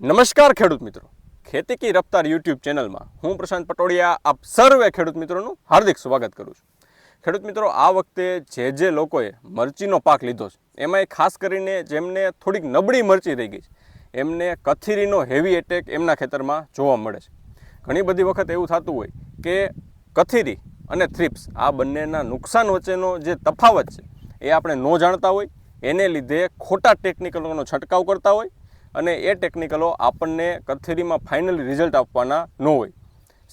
નમસ્કાર ખેડૂત મિત્રો. ખેતી કી રફતાર યુટ્યુબ ચેનલમાં હું પ્રશાંત પટોડિયા આપ સર્વે ખેડૂત મિત્રોનું હાર્દિક સ્વાગત કરું છું. ખેડૂત મિત્રો, આ વખતે જે જે લોકોએ મરચીનો પાક લીધો છે એમાંય ખાસ કરીને જેમને થોડીક નબળી મરચી રહી ગઈ છે, એમને કથીરીનો હેવી એટેક એમના ખેતરમાં જોવા મળે છે. ઘણી બધી વખત એવું થતું હોય કે કથીરી અને થ્રિપ્સ આ બંનેના નુકસાન વચ્ચેનો જે તફાવત છે, એ આપણે ન જાણતા હોય, એને લીધે ખોટા ટેકનિકલોનો છંટકાવ કરતા હોય અને એ ટેકનિકલો આપણને કથેરીમાં ફાઇનલ રિઝલ્ટ આપવાના ન હોય.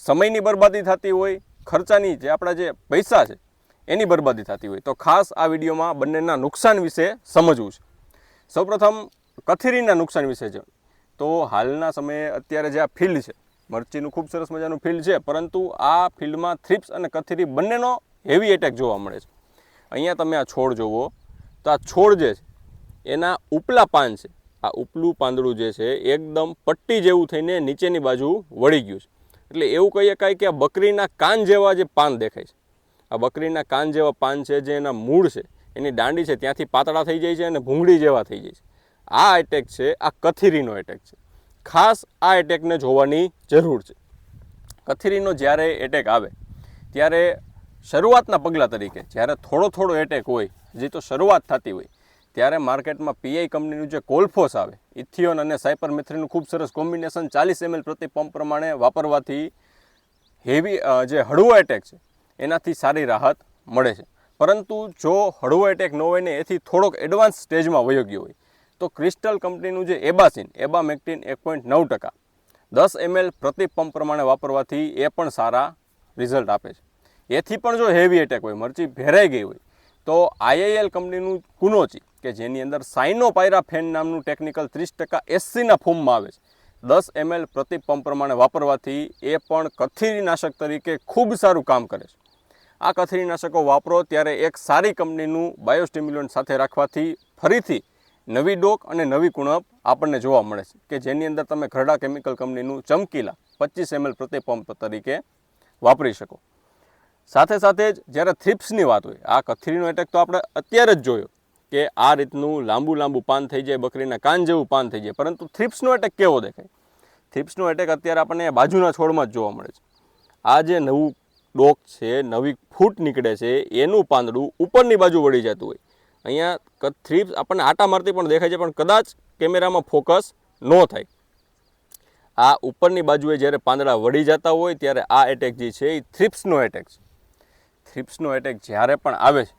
સમયની બરબાદી થતી હોય, ખર્ચાની જે આપણા જે પૈસા છે, એની બરબાદી થતી હોય. તો ખાસ આ વિડીયોમાં બંનેના નુકસાન વિશે સમજવું છે. સૌપ્રથમ, કથેરીના નુકસાન વિશે છે તો હાલના સમયે અત્યારે જે આ ફિલ્ડ છે, મરચીનું ખૂબ સરસ મજાનું ફિલ્ડ છે, પરંતુ આ ફિલ્ડમાં થ્રિપ્સ અને કથેરી બંનેનો હેવી એટેક જોવા મળે છે. અહીંયા તમે આ છોડ જોવો તો આ છોડ જે છે, એના ઉપલા પાન છે. આ ઉપલું પાંદડું જે છે, એકદમ પટ્ટી જેવું થઈને નીચેની બાજુ વળી ગયું છે. એટલે એવું કહી શકાય કે આ બકરીના કાન જેવા જે પાન દેખાય છે. આ બકરીના કાન જેવા પાન છે જે એના મૂળ છે. એની દાંડી છે, ત્યાંથી પાતળા થઈ જાય છે અને ભૂંગળી જેવા થઈ જાય છે. આ એટેક છે, આ કથીરીનો એટેક છે. ખાસ આ એટેકને જોવાની જરૂર છે. કથીરીનો જ્યારે એટેક આવે, ત્યારે શરૂઆતના પગલાં તરીકે, જ્યારે થોડો થોડો એટેક હોય જે તો શરૂઆત થતી હોય ત્યારે માર્કેટમાં પીઆઈ કંપનીનું જે કોલ્ફોસ આવે, ઇથિયોન અને સાયપરમેથ્રીનું ખૂબ સરસ કોમ્બિનેશન ચાલીસ એમએલ પ્રતિ પંપ પ્રમાણે વાપરવાથી હેવી જે હળવો એટેક છે, એનાથી સારી રાહત મળે છે. પરંતુ જો હળવો એટેક ન હોય ને, એથી થોડોક એડવાન્સ સ્ટેજમાં વયો હોય, તો ક્રિસ્ટલ કંપનીનું જે એબાસિન, એબામેક્ટિન એક પોઈન્ટ નવ ટકા, દસ એમએલ પ્રતિ પંપ પ્રમાણે વાપરવાથી એ પણ સારા રિઝલ્ટ આપે છે. એથી પણ જો હેવી એટેક હોય, મરચી ભેરાઈ ગઈ હોય તો આઈઆઈએલ કંપનીનું કુનોચી કે જેની અંદર સાઇનોપાયરાફેન નામનું ટેકનિકલ ત્રીસ ટકા એસસીના ફોર્મમાં આવે છે. દસ એમએલ પ્રતિ પંપ પ્રમાણે વાપરવાથી એ પણ કથીરીનાશક તરીકે ખૂબ સારું કામ કરે છે. આ કથીરીનાશકો વાપરો ત્યારે એક સારી કંપનીનું બાયોસ્ટિમ્યુલન્ટ સાથે રાખવાથી ફરીથી નવી ડોક અને નવી કુણપ આપણને જોવા મળે છે કે જેની અંદર તમે ઘરડા કેમિકલ કંપનીનું ચમકીલા પચીસ એમએલ પ્રતિ પંપ તરીકે વાપરી શકો. સાથે સાથે જ જ્યારે થ્રિપ્સની વાત હોય, આ કથરીનો એટેક તો આપણે અત્યારે જ જોયો કે આ રીતનું લાંબુ લાંબુ પાન થઈ જાય, બકરીના કાન જેવું પાન થઈ જાય. પરંતુ થ્રિપ્સનો એટેક કેવો દેખાય? થ્રિપ્સનો એટેક અત્યારે આપણને બાજુના છોડમાં જ જોવા મળે છે. આ જે નવું ડોક છે, નવી ફૂટ નીકળે છે, એનું પાંદડું ઉપરની બાજુ વળી જતું હોય. અહીંયા થ્રીપ્સ આપણને આટા મારતી પણ દેખાય છે, પણ કદાચ કેમેરામાં ફોકસ ન થાય. આ ઉપરની બાજુએ જ્યારે પાંદડા વળી જતા હોય, ત્યારે આ એટેક જે છે એ થ્રિપ્સનો એટેક છે. થ્રિપ્સનો એટેક જ્યારે પણ આવે છે,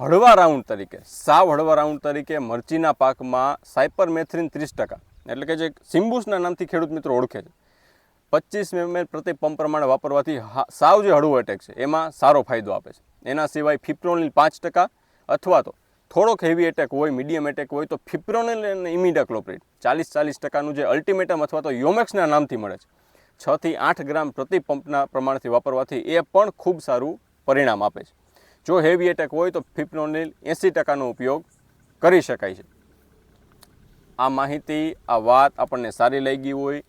હળવા રાઉન્ડ તરીકે, સાવ હળવા રાઉન્ડ તરીકે મરચીના પાકમાં સાયપરમેથ્રિન ત્રીસ ટકા, એટલે કે જે સિમ્બુસના નામથી ખેડૂત મિત્રો ઓળખે છે. પચીસ એમએલ પ્રતિ પંપ પ્રમાણે વાપરવાથી સાવ જે હળવો એટેક છે, એમાં સારો ફાયદો આપે છે. એના સિવાય ફિપ્રોનિલ પાંચ ટકા અથવા તો થોડોક હેવી એટેક હોય મીડિયમ એટેક હોય, તો ફિપ્રોનિલ અને ઇમિડાક્લોપ્રિડ ચાલીસ ચાલીસ ટકાનું જે અલ્ટિમેટમ અથવા તો યોમેક્સના નામથી મળે છે. છથી આઠ ગ્રામ પ્રતિ પંપના પ્રમાણથી વાપરવાથી એ પણ ખૂબ સારું પરિણામ આપે છે. જો હેવી એટેક હોય તો ફિપ્રોનિલ એંસી ટકાનો ઉપયોગ કરી શકાય છે. આ માહિતી, આ વાત આપણને સારી લાગી હોય,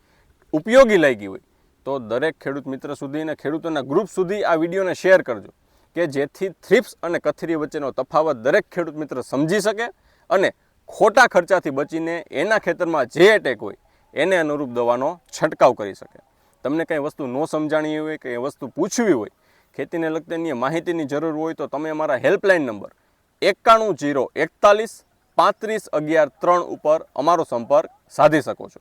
ઉપયોગી લાગી હોય, તો દરેક ખેડૂત મિત્ર સુધી અને ખેડૂતોના ગ્રુપ સુધી આ વિડીયોને શેર કરજો, કે જેથી થ્રિપ્સ અને કથરી વચ્ચેનો તફાવત દરેક ખેડૂત મિત્ર સમજી શકે અને ખોટા ખર્ચાથી બચીને એના ખેતરમાં જે એટેક હોય, એને અનુરૂપ દવાનો છંટકાવ કરી શકે. તમને કંઈ વસ્તુ ન સમજાણી હોય કે એ વસ્તુ પૂછવી હોય ખેતીને લગતી માહિતીની જરૂર હોય તો તમે અમારા હેલ્પલાઇન નંબર એકાણું જીરો એકતાલીસ પાંત્રીસ અગિયાર ત્રણ ઉપર અમારો સંપર્ક સાધી શકો છો.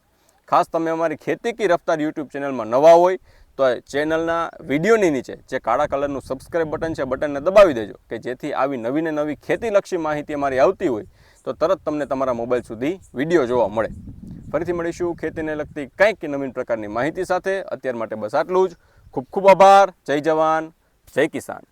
ખાસ તમે અમારી ખેતી કી રફતાર યુટ્યુબ ચેનલમાં નવા હોય તો ચેનલના વિડીયોની નીચે જે કાળા કલરનું સબસ્ક્રાઇબ બટન છે બટનને દબાવી દેજો કે જેથી આવી નવી ને નવી ખેતીલક્ષી માહિતી અમારી આવતી હોય તો તરત તમને તમારા મોબાઈલ સુધી વીડિયો જોવા મળે. ફરીથી મળીશું ખેતીને લગતી કંઈક નવીન પ્રકારની માહિતી સાથે. અત્યાર માટે બસ આટલું જ. ખૂબ ખૂબ આભાર. જય જવાન. જય કિસાન